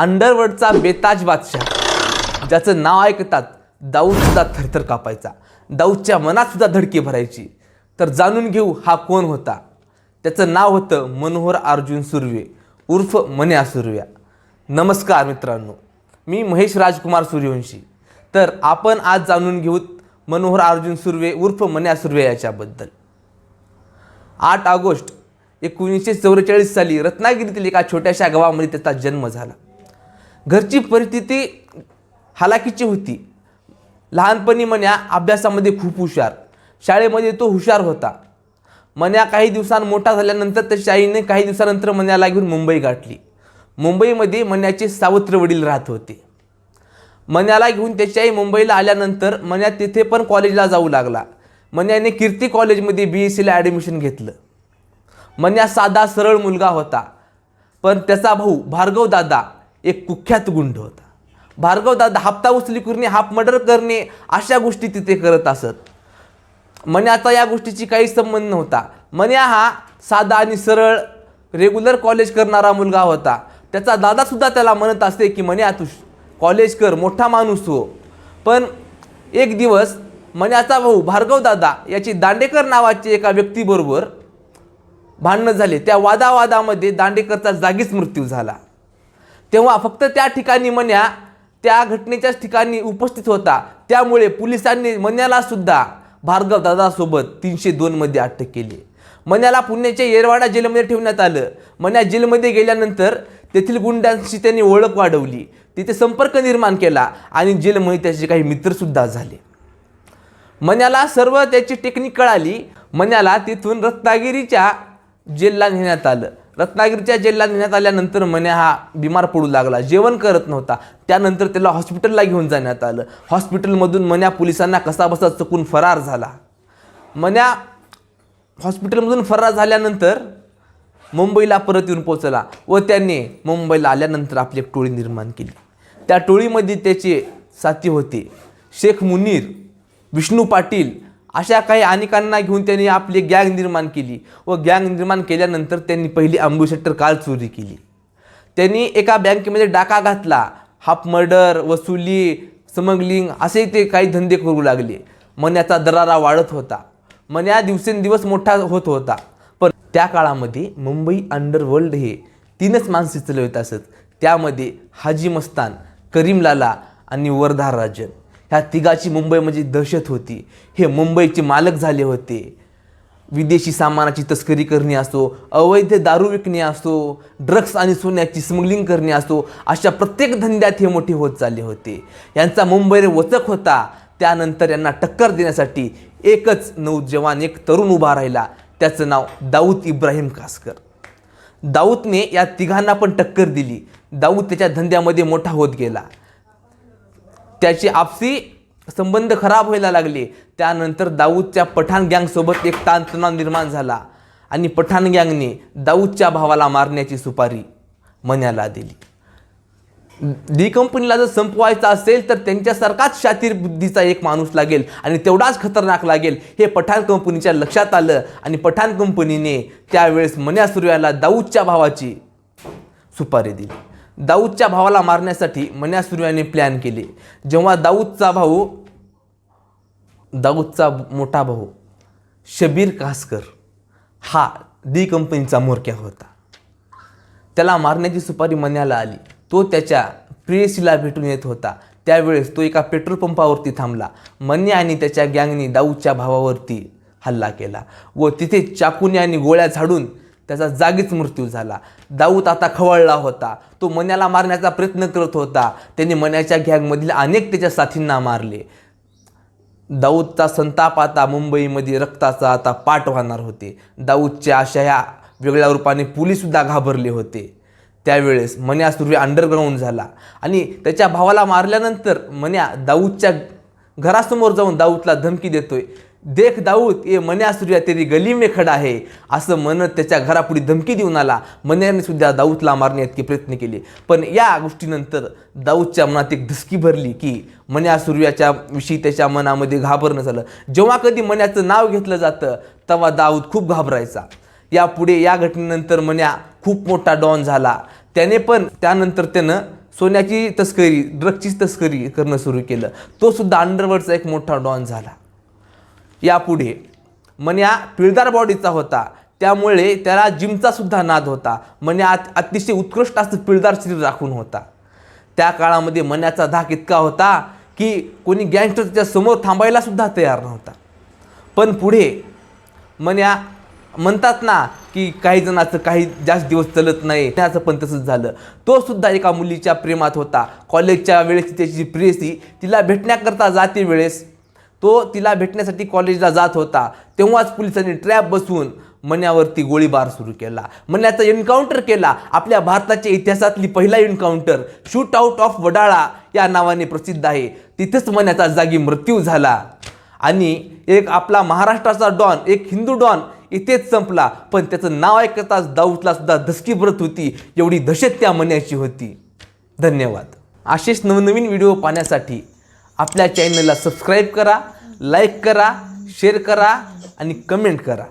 अंडरवर्ल्डचा बेताज बादशाह ज्याचं नाव ऐकतात दाऊदसुद्धा थरथर कापायचा. दाऊदच्या मनातसुद्धा धडकी भरायची. तर जाणून घेऊ हा कोण होता. त्याचं नाव होतं मनोहर अर्जुन सुर्वे उर्फ मन्या सुर्व्या. नमस्कार मित्रांनो मी महेश राजकुमार सूर्यवंशी. तर आपण आज जाणून घेऊत मनोहर अर्जुन सुर्वे उर्फ मन्या सुर्वे याच्याबद्दल. आठ ऑगस्ट एकोणीसशे चौवेचाळीस साली रत्नागिरीतील एका छोट्याशा गावामध्ये त्याचा जन्म झाला. घरची परिस्थिती हालाकीची होती. लहानपणी मन्या अभ्यासामध्ये खूप हुशार. शाळेमध्ये तो हुशार होता. मन्या काही दिवसां मोठा झाल्यानंतर त्याच्या आईने काही दिवसानंतर मन्याला घेऊन मुंबई गाठली. मुंबईमध्ये मन्याचे सावत्र वडील राहत होते. मन्याला घेऊन त्याची आई मुंबईला आल्यानंतर मन्या तिथे पण कॉलेजला जाऊ लागला. मन्याने कीर्ती कॉलेजमध्ये बी एस सीला ॲडमिशन घेतलं. मन्या साधा सरळ मुलगा होता. पण त्याचा भाऊ भार्गव दादा एक कुख्यात गुंड होता. भार्गव दादा हप्ता उचली करणे हाफ मर्डर करणे अशा गोष्टी तिथे करत असत. मन्याचा या गोष्टीची काही संबंध नव्हता. मन्या हा साधा आणि सरळ रेग्युलर कॉलेज करणारा मुलगा होता. त्याचा दादासुद्धा त्याला म्हणत असते की मन्या तू कॉलेज कर मोठा माणूस हो. पण एक दिवस मन्याचा भाऊ भार्गव दादा याची दांडेकर नावाची एका व्यक्तीबरोबर भांडणं झाले. त्या वादावादामध्ये दांडेकरचा जागीच मृत्यू झाला. तेव्हा फक्त त्या ठिकाणी मन्या त्या घटनेच्याच ठिकाणी उपस्थित होता. त्यामुळे पोलिसांनी मन्याला सुद्धा भार्गव दादासोबत तीनशे दोनमध्ये अटक केली. मन्याला पुण्याच्या येरवाडा जेलमध्ये ठेवण्यात आलं. मन्या जेलमध्ये गेल्यानंतर तेथील गुंडांशी त्यांनी ओळख वाढवली. तिथे संपर्क निर्माण केला आणि जेलमध्ये त्याचे काही मित्रसुद्धा झाले. मन्याला सर्व त्याची टेक्निक कळाली. मन्याला तिथून रत्नागिरीच्या जेलला नेण्यात आलं. रत्नागिरीच्या जेलला नेण्यात आल्यानंतर मन्या हा बिमार पडू लागला. जेवण करत नव्हता. त्यानंतर त्याला हॉस्पिटलला घेऊन जाण्यात आलं. हॉस्पिटलमधून मन्या पोलिसांना कसाबसा चुकून फरार झाला. मन्या हॉस्पिटलमधून फरार झाल्यानंतर मुंबईला परत येऊन पोहोचला व त्यांनी मुंबईला आल्यानंतर आपली एक टोळी निर्माण केली. त्या टोळीमध्ये त्याचे साथी होते. शेख मुनीर विष्णू पाटील अशा काही अनेकांना घेऊन त्यांनी आपली गँग निर्माण केली व गँग निर्माण केल्यानंतर त्यांनी पहिली अम्बुशेटर कार चोरी केली. त्यांनी एका बँकेमध्ये डाका घातला. हाफ मर्डर वसुली स्मगलिंग असे ते काही धंदे करू लागले. मन्याचा दरारा वाढत होता. मन्या दिवसेंदिवस मोठा होत होता. पण त्या काळामध्ये मुंबई अंडरवर्ल्ड हे तीनच माणसे चालवत असत. त्यामध्ये हाजी मस्तान करीम लाला आणि वरधार राजन. ह्या तिघाची मुंबई म्हणजे दहशत होती. हे मुंबईचे मालक झाले होते. विदेशी सामानाची तस्करी करणे असो अवैध दारू विकणे असो ड्रग्स आणि सोन्याची स्मगलिंग करणे असो अशा प्रत्येक धंद्यात हे मोठे होत चालले होते. यांचा मुंबईवर वचक होता. त्यानंतर यांना टक्कर देण्यासाठी एकच नौजवान एक तरुण उभा राहिला. त्याचं नाव दाऊद इब्राहिम कासकर दाऊदने या तिघांना पण टक्कर दिली. दाऊद त्याच्या धंद्यामध्ये मोठा होत गेला. त्याचे आपसी संबंध खराब व्हायला लागले. त्यानंतर दाऊदच्या पठाण गँगसोबत एक ताणतणाव निर्माण झाला आणि पठाण गँगने दाऊदच्या भावाला मारण्याची सुपारी मन्याला दिली. डी कंपनीला जर संपवायचं असेल तर त्यांच्यासारखाच शातीर बुद्धीचा एक माणूस लागेल आणि तेवढाच खतरनाक लागेल हे पठाण कंपनीच्या लक्षात आलं आणि पठाण कंपनीने त्यावेळेस मन्या सूर्याला दाऊदच्या भावाची सुपारी दिली. दाऊदच्या भावाला मारण्यासाठी मन्या सूर्याने प्लॅन केले. जेव्हा दाऊदचा भाऊ दाऊदचा मोठा भाऊ शबीर कासकर हा डी कंपनीचा मोरक्या होता. त्याला मारण्याची सुपारी मन्याला आली. तो त्याच्या प्रेयसीला भेटून येत होता. त्यावेळेस तो एका पेट्रोल पंपावरती थांबला. मन्या आणि त्याच्या गँगने दाऊदच्या भावावरती हल्ला केला व तिथे चाकूने आणि गोळ्या झाडून त्याचा जागीच मृत्यू झाला. दाऊद आता खवळला होता. तो मन्याला मारण्याचा प्रयत्न करत होता. त्याने मन्याच्या गॅगमधील अनेक त्याच्या साथींना मारले. दाऊदचा संताप आता मुंबईमध्ये रक्ताचा आता पाठ वाहणार होते. दाऊदच्या अशा ह्या वेगळ्या रूपाने पोलीससुद्धा घाबरले होते. त्यावेळेस मन्या सुर्वे अंडरग्राऊंड झाला. आणि त्याच्या भावाला मारल्यानंतर मन्या दाऊदच्या घरासमोर जाऊन दाऊदला धमकी देतोय. देख दाऊद ये मन्या सूर्या तेरी गली में खडा आहे असं म्हणत त्याच्या घरापुढे धमकी देऊन आला. मन्याने सुद्धा दाऊदला मारण्याइतके प्रयत्न केले. पण या गोष्टीनंतर दाऊदच्या मनात एक धसकी भरली की मन्या सूर्याच्या विषयी त्याच्या मनामध्ये घाबरणं झालं. जेव्हा कधी मन्याचं नाव घेतलं जातं तेव्हा दाऊद खूप घाबरायचा. यापुढे या घटनेनंतर मन्या खूप मोठा डॉन झाला. त्याने पण त्यानंतर त्यानं सोन्याची तस्करी ड्रगची तस्करी करणं सुरू केलं. तो सुद्धा अंडरवर्ल्डचा एक मोठा डॉन झाला. यापुढे. मन्या पिळदार बॉडीचा होता. त्यामुळे त्याला जिमचा सुद्धा नाद होता. मन्या अत- अतिशय उत्कृष्ट असं पिळदार शरीर राखून होता. त्या काळामध्ये मन्याचा धाक इतका होता की कोणी गँगस्टर त्याच्यासमोर थांबायला सुद्धा तयार नव्हता. पण पुढे मन्या म्हणतात ना की काही जणांचं काही जास्त दिवस चलत नाही. त्याचं पण तसंच झालं. तो सुद्धा एका मुलीच्या प्रेमात होता. कॉलेजच्या वेळेस त्याची प्रेसी तिला भेटण्याकरता जाते वेळेस तो तिला भेटण्यासाठी कॉलेजला जात होता. तेव्हाच पोलिसांनी ट्रॅप बसवून मन्यावरती गोळीबार सुरू केला. मन्याचा एन्काउंटर केला. आपल्या भारताच्या इतिहासातली पहिला encounter shoot out of Wadala या नावाने प्रसिद्ध आहे. तिथेच मन्याचा जागी मृत्यू झाला. आणि एक आपला महाराष्ट्राचा डॉन एक हिंदू डॉन इथेच संपला. पण त्याचं नाव ऐकताच दाऊदला सुद्धा धसकी भरत होती. एवढी दहशत त्या मन्याची होती. धन्यवाद. असेच नवनवीन व्हिडिओ पाहण्यासाठी आपल्या चॅनलला सबस्क्राईब करा लाईक करा शेअर करा आणि कमेंट करा.